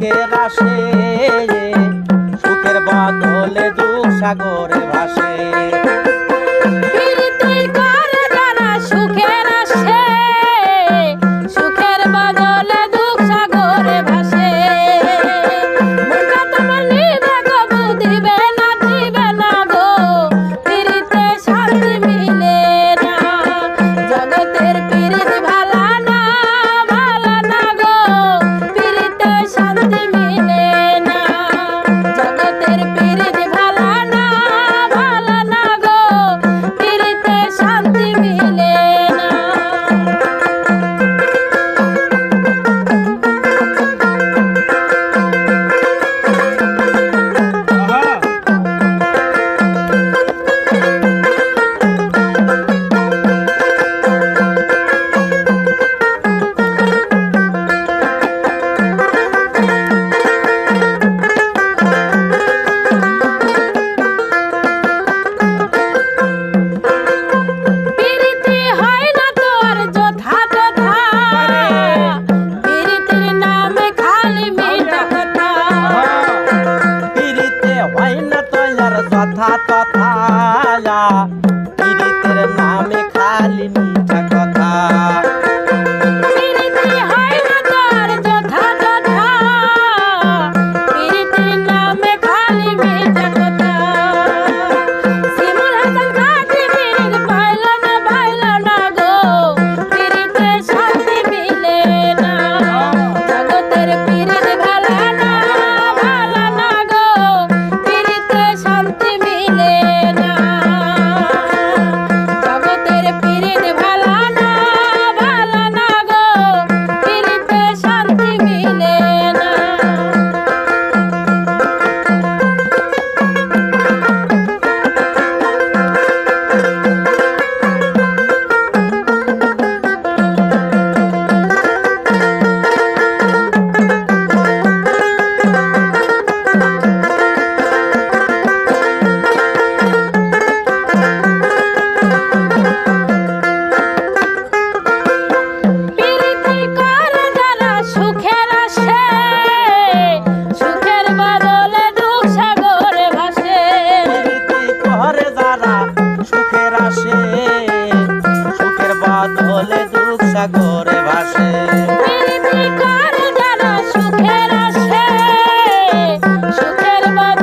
সুখের আসে সুখের বদলে দুঃখ সাগরে আমার কথা তথালা। পীড়িতের নামে খালি মিঠা কথা। আসে সুখের বাদলে দুঃখ সাগরে ভাসে। সুখের বাদ